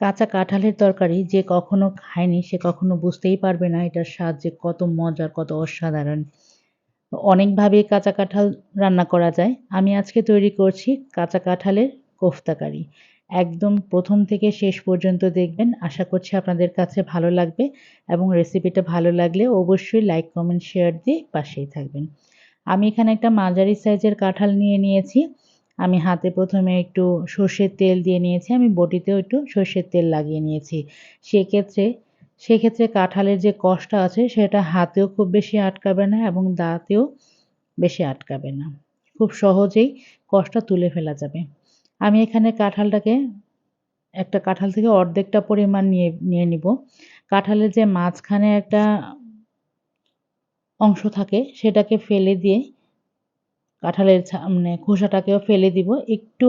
কাঁচা কাঁঠালের তরকারি যে কখনো খায়নি, সে কখনো বুঝতেই পারবে না এটার স্বাদ যে কত মজার, কত অসাধারণ। অনেকভাবেই কাঁচা কাঁঠাল রান্না করা যায়। আমি আজকে তৈরি করছি কাঁচা কাঁঠালের কোফতাকারি একদম প্রথম থেকে শেষ পর্যন্ত দেখবেন। আশা করছি আপনাদের কাছে ভালো লাগবে এবং রেসিপিটা ভালো লাগলে অবশ্যই লাইক কমেন্ট শেয়ার দিয়ে পাশেই থাকবেন। আমি এখানে একটা মাঝারি সাইজের কাঁঠাল নিয়ে নিয়েছি। আমি হাতে প্রথমে একটু সর্ষের তেল দিয়ে নিয়েছি, আমি বটিতেও একটু সর্ষের তেল লাগিয়ে নিয়েছি। সেক্ষেত্রে সেক্ষেত্রে কাঁঠালের যে কষ্টটা আছে, সেটা হাতেও খুব বেশি আটকাবে না এবং দাঁতেও বেশি আটকাবে না। খুব সহজেই কষ্টটা তুলে ফেলা যাবে। আমি এখানে কাঁঠালটাকে, একটা কাঁঠাল থেকে অর্ধেকটা পরিমাণ নিয়ে নিয়ে নিব। কাঁঠালের যে মাঝখানে একটা অংশ থাকে, সেটাকে ফেলে দিয়ে কাঁঠালের মানে খোসাটাকেও ফেলে দিব। একটু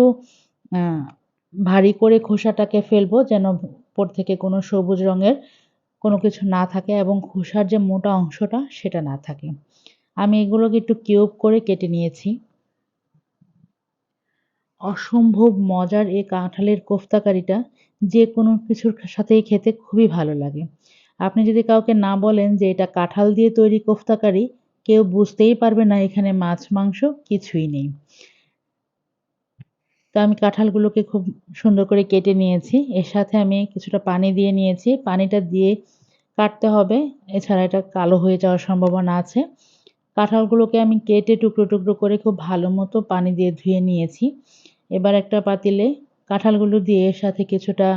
ভারী করে খোসাটাকে ফেলব যেন উপর থেকে কোনো সবুজ রঙের কোনো কিছু না থাকে এবং খোসার যে মোটা অংশটা সেটা না থাকে। আমি এগুলোকে একটু কিউব করে কেটে নিয়েছি। অসম্ভব মজার এই কাঁঠালের কোফতাকারিটা যে কোনো কিছুর সাথেই খেতে খুবই ভালো লাগে। আপনি যদি কাউকে না বলেন যে এটা কাঁঠাল দিয়ে তৈরি কোফতাকারি কেউ বুঝতেই পারবে না এখানে মাছ, মাংস কিছুই নেই। তো আমি কাঁঠালগুলোকে খুব সুন্দর করে কেটে নিয়েছি। এর সাথে আমি কিছুটা পানি দিয়ে নিয়েছি। পানিটা দিয়ে কাটতে হবে। এছাড়া এটা কালো হয়ে যাওয়ার সম্ভাবনা আছে। কাঁঠালগুলোকে আমি কেটে টুকরো টুকরো করে খুব ভালো মতো পানি দিয়ে ধুয়ে নিয়েছি। এবার একটা পাতিলে কাঁঠালগুলো দিয়ে এর সাথে কিছুটা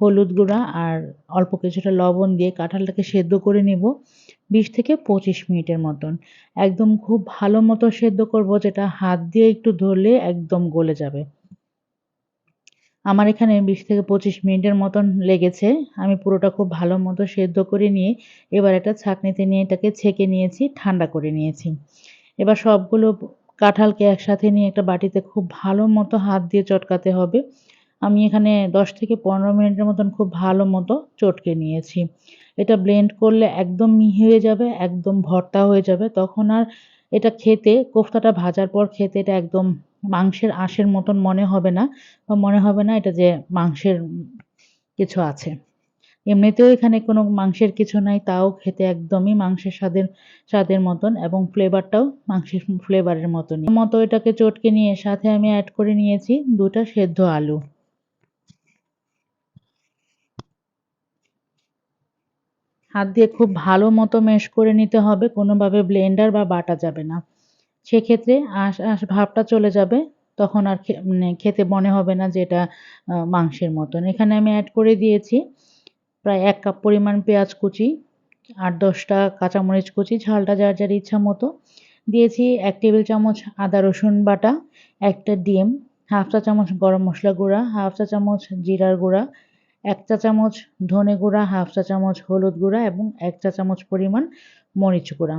হলুদ গুঁড়া আর অল্প কিছুটা লবণ দিয়ে কাঁঠালটাকে সেদ্ধ করে নেব বিশ থেকে পঁচিশ মিনিটের মতন। একদম খুব ভালো মতো সেদ্ধ করব, যেটা হাত দিয়ে একটু ধরলে একদম গলে যাবে। আমার এখানে বিশ থেকে পঁচিশ মিনিটের মতন লেগেছে। আমি পুরোটা খুব ভালো মতো সেদ্ধ করে নিয়ে এবার একটা ছাঁকনিতে নিয়ে এটাকে ছেঁকে নিয়েছি, ঠান্ডা করে নিয়েছি। এবার সবগুলো কাঁঠালকে একসাথে নিয়ে একটা বাটিতে খুব ভালো মতো হাত দিয়ে চটকাতে হবে। আমি এখানে দশ থেকে পনেরো মিনিটের মতন খুব ভালো মতো চটকে নিয়েছি। এটা ব্লেন্ড করলে একদম মিহি হয়ে যাবে, একদম ভর্তা হয়ে যাবে। তখন আর এটা খেতে, কোফতাটা ভাজার পর খেতে এটা একদম মাংসের আঁশের মতন মনে হবে না বা মনে হবে না এটা যে মাংসের কিছু আছে। এমনিতেও এখানে কোনো মাংসের কিছু নাই, তাও খেতে একদমই মাংসের স্বাদের স্বাদের মতন এবং ফ্লেভারটাও মাংসের ফ্লেভারের মতনই। মতো এটাকে চটকে নিয়ে সাথে আমি অ্যাড করে নিয়েছি দুটা সেদ্ধ আলু। হাত দিয়ে খুব ভালো মতো মেশ করে নিতে হবে, কোনোভাবে ব্লেন্ডার বা বাটা যাবে না। সেক্ষেত্রে আঁশ আঁশ ভাবটা চলে যাবে, তখন আর মানে খেতে মনে হবে না যে এটা মাংসের মতন। এখানে আমি অ্যাড করে দিয়েছি প্রায় এক কাপ পরিমাণ পেঁয়াজ কুচি, আট দশটা কাঁচামরিচ কুচি, ঝালটা যার যার ইচ্ছা মতো। দিয়েছি এক টেবিল চামচ আদা রসুন বাটা, একটা ডিম, হাফ চা চামচ গরম মশলা গুঁড়া, হাফ চা চামচ জিরার গুঁড়া এক চা চামচ ধনে গুঁড়া, হাফ চা চামচ হলুদ গুঁড়া এবং এক চা চামচ পরিমাণ মরিচ গুঁড়া।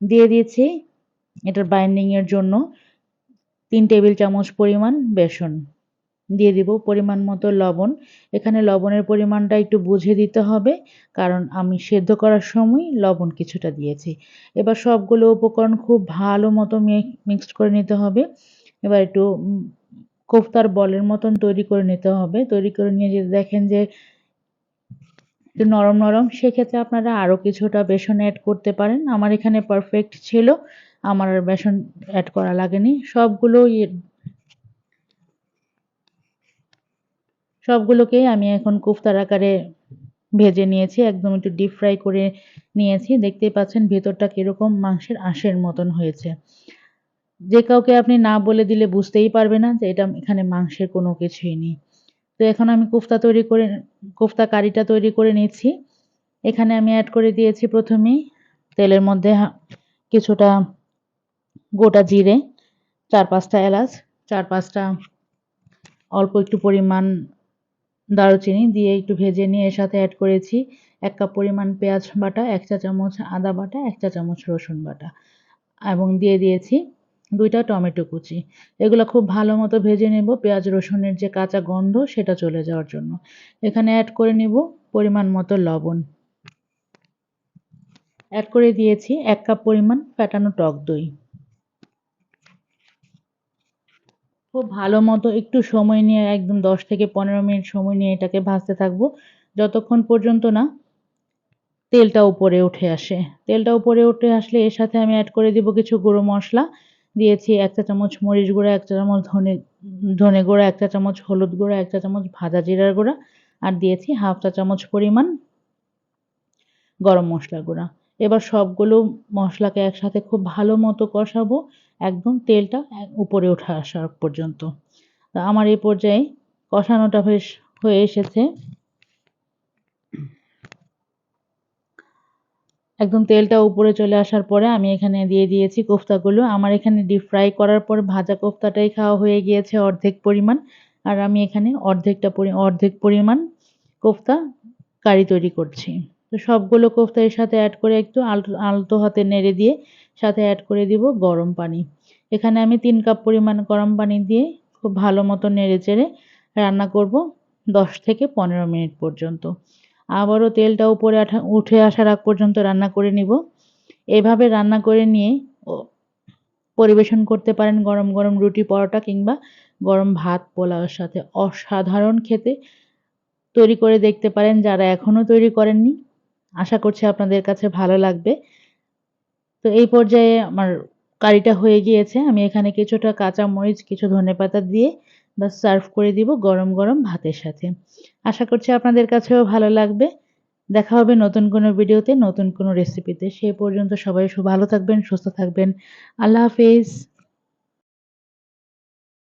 দিয়ে দিয়েছি এটার বাইন্ডিংয়ের জন্য তিন টেবিল চামচ পরিমাণ বেসন। দিয়ে দিব পরিমাণ মতো লবণ। এখানে লবণের পরিমাণটা একটু বুঝে দিতে হবে, কারণ আমি সেদ্ধ করার সময় লবণ কিছুটা দিয়েছি। এবার সবগুলো উপকরণ খুব ভালো মতো মিক্সড করে নিতে হবে। এবার একটু কোফতার বলের মতন তৈরি করে নিতে হবে। তৈরি করে নিয়ে যদি দেখেন যে নরম নরম, সেক্ষেত্রে আপনারা আরও কিছুটা বেসন অ্যাড করতে পারেন। আমার এখানে পারফেক্ট ছিল। আমার আর বেসন অ্যাড করা লাগেনি। সবগুলো সবগুলোকেই আমি এখন কোফতার আকারে ভেজে নিয়েছি। একদম একটু ডিপ ফ্রাই করে নিয়েছি। দেখতেই পাচ্ছেন ভেতরটা কীরকম মাংসের আঁশের মতন হয়েছে। যে কাউকে আপনি না বলে দিলে বুঝতেই পারবে না যে এটা এখানে মাংসের কোনো কিছুই নেই। তো এখন আমি কোফতা তৈরি করে, কোফতা কারিটা তৈরি করে নিচ্ছি। এখানে আমি অ্যাড করে দিয়েছি প্রথমেই তেলের মধ্যে কিছুটা গোটা জিরে, চার পাঁচটা এলাচ, চার পাঁচটা অল্প একটু পরিমাণ দারুচিনি দিয়ে একটু ভেজে নিয়ে এর সাথে অ্যাড করেছি এক কাপ পরিমাণ পেঁয়াজ বাটা, এক চা চামচ আদা বাটা, এক চা চামচ রসুন বাটা। এবং দিয়ে দিয়েছি দুইটা টমেটো কুচি। এগুলো খুব ভালো মতো ভেজে নেব। পেঁয়াজ, রসুনের যে কাঁচা গন্ধ সেটা চলে যাওয়ার জন্য। এখানে অ্যাড করে নেব পরিমাণ মতো লবণ। অ্যাড করে দিয়েছি এক কাপ পরিমাণ ফ্যাটানো টক দই। খুব ভালো মতো একটু সময় নিয়ে, একদম দশ থেকে পনেরো মিনিট সময় নিয়ে এটাকে ভাজতে থাকব। যতক্ষণ পর্যন্ত না তেলটা উপরে উঠে আসে। তেলটা উপরে উঠে আসলে এর সাথে আমি অ্যাড করে দিব কিছু গুঁড়ো মশলা। দিয়েছি, এক চা চামচ মরিচ গুঁড়া, এক চা চামচ ধনে ধনে গুঁড়া, এক চা চামচ হলুদ গুঁড়া, এক চা চামচ ভাজা জিরার গুঁড়া আর দিয়েছি হাফ চা চামচ পরিমাণ গরম মশলা গুঁড়া। এবার সবগুলো মশলাকে একসাথে খুব ভালো মতো কষাবো, একদম তেলটা উপরে ওঠা আসার পর্যন্ত। আমার এই পর্যায়ে কষানোটা বেশ হয়ে এসেছে। একদম তেলটা উপরে চলে আসার পরে আমি এখানে দিয়ে দিয়েছি কোফতাগুলো। আমার এখানে ডিপ ফ্রাই করার পর ভাজা কোফতাটাই খাওয়া হয়ে গিয়েছে অর্ধেক পরিমাণ। আর আমি এখানে অর্ধেকটা অর্ধেক পরিমাণ কোফতা কারি তৈরি করছি। তো সবগুলো কোফতা এর সাথে অ্যাড করে একটু আলতো আলতো হাতে নেড়ে দিয়ে সাথে অ্যাড করে দিব গরম পানি। এখানে আমি তিন কাপ পরিমাণ গরম পানি দিয়ে খুব ভালো মতো নেড়ে চেড়ে রান্না করব দশ থেকে পনেরো মিনিট পর্যন্ত। আবারও তেলটা উপরে উঠে আসার আগ পর্যন্ত রান্না করে নিব। এভাবে রান্না করে নিয়ে পরিবেশন করতে পারেন গরম গরম রুটি পরোটা কিংবা গরম ভাত পোলাওয়ের সাথে। অসাধারণ খেতে তৈরি করে দেখতে পারেন যারা এখনও তৈরি করেননি। আশা করছি আপনাদের কাছে ভালো লাগবে। তো এই পর্যায়ে আমার কারিটা হয়ে গিয়েছে। আমি এখানে কিছুটা কাঁচা মরিচ কিছু ধনে পাতা দিয়ে বা সার্ভ করে দিব গরম গরম ভাতের সাথে। আশা করছি আপনাদের কাছেও ভালো লাগবে। দেখা হবে নতুন কোনো ভিডিওতে, নতুন কোনো রেসিপিতে সে পর্যন্ত সবাই ভালো থাকবেন, সুস্থ থাকবেন। আল্লাহ হাফেজ।